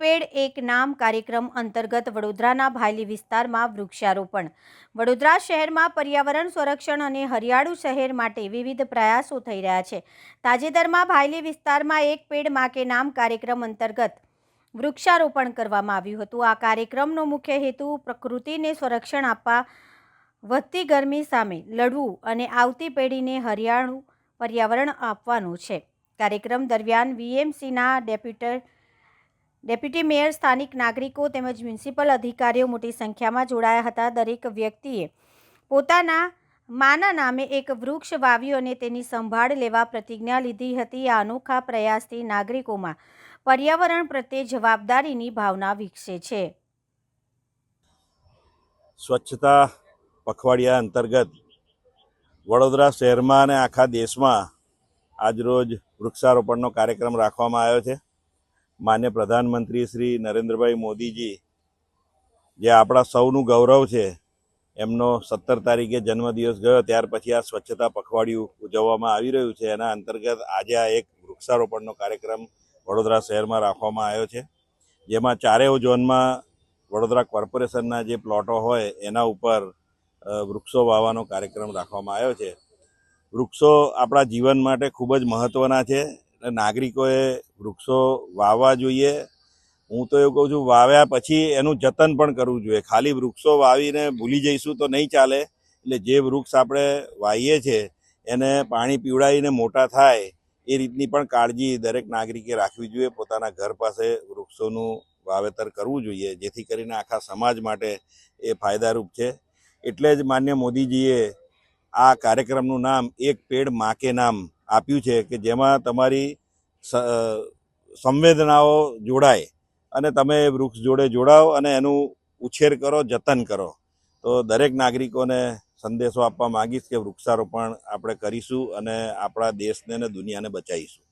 Pad, એક નામ કાર્યક્રમ અંતર્ગત વડોદરાના ભાયલી વિસ્તારમાં વૃક્ષારોપણ. વડોદરા શહેરમાં પર્યાવરણ સંરક્ષણ અને હરિયાળું શહેર માટે વિવિધ પ્રયાસો થઈ રહ્યા છે. તાજેતરમાં ભાયલી વિસ્તારમાં એક પેડમાં નામ કાર્યક્રમ અંતર્ગત વૃક્ષારોપણ કરવામાં આવ્યું હતું. આ કાર્યક્રમનો મુખ્ય હેતુ પ્રકૃતિને સંરક્ષણ આપવા, વધતી ગરમી સામે લડવું અને આવતી પેઢીને હરિયાળું પર્યાવરણ આપવાનું છે. કાર્યક્રમ દરમિયાન વીએમસીના ડેપ્યુટર ડેપ્યુટી મેયર સ્થાનિક નાગરિકો તેમજ મ્યુનિસિપલ અધિકારીઓ મોટી સંખ્યામાં જોડાયા હતા. દરેક વ્યક્તિએ પોતાના માના નામે એક વૃક્ષ વાવ્યું અને તેની સંભાળ લેવા પ્રતિજ્ઞા લીધી હતી. આ અનોખા પ્રયાસથી નાગરિકોમાં પર્યાવરણ પ્રત્યે જવાબદારીની ભાવના વિકસે છે. સ્વચ્છતા પખવાડિયા અંતર્ગત વડોદરા શહેરમાં અને આખા દેશમાં આજરોજ વૃક્ષારોપણનો કાર્યક્રમ રાખવામાં આવ્યો છે. માન્ય પ્રધાનમંત્રી શ્રી નરેન્દ્રભાઈ મોદીજી, જે આપણા સૌનું ગૌરવ છે, એમનો સત્તર તારીખે જન્મદિવસ ગયો, ત્યાર પછી આ સ્વચ્છતા પખવાડિયું ઉજવવામાં આવી રહ્યું છે. એના અંતર્ગત આજે આ એક વૃક્ષારોપણનો કાર્યક્રમ વડોદરા શહેરમાં રાખવામાં આવ્યો છે, જેમાં ચારેય ઝોનમાં વડોદરા કોર્પોરેશનના જે પ્લોટો હોય, એના ઉપર વૃક્ષો વાવવાનો કાર્યક્રમ રાખવામાં આવ્યો છે. વૃક્ષો આપણા જીવન માટે ખૂબ જ મહત્ત્વના છે. નાગરિકોએ વૃક્ષો વાવવા જોઈએ. હું તો એવું કહું છું, વાવ્યા પછી એનું જતન પણ કરવું જોઈએ. ખાલી વૃક્ષો વાવીને ભૂલી જઈશું તો નહીં ચાલે. એટલે જે વૃક્ષ આપણે વાવીએ છીએ એને પાણી પીવડાવીને મોટા થાય, એ રીતની પણ કાળજી દરેક નાગરિકે રાખવી જોઈએ. પોતાના ઘર પાસે વૃક્ષોનું વાવેતર કરવું જોઈએ, જેથી કરીને આખા સમાજ માટે એ ફાયદારૂપ છે. એટલે જ માન્ય મોદીજીએ આ કાર્યક્રમનું નામ એક પેડ માકે નામ આપ્યું છે, કે જેમાં તમારી સંવેદનાઓ જોડાય અને તમે એ વૃક્ષ જોડે જોડાઓ અને એનું ઉછેર કરો, જતન કરો. તો દરેક નાગરિકોને સંદેશો આપવા માગીશ કે વૃક્ષારોપણ આપણે કરીશું અને આપણા દેશને અને દુનિયાને બચાવીશું.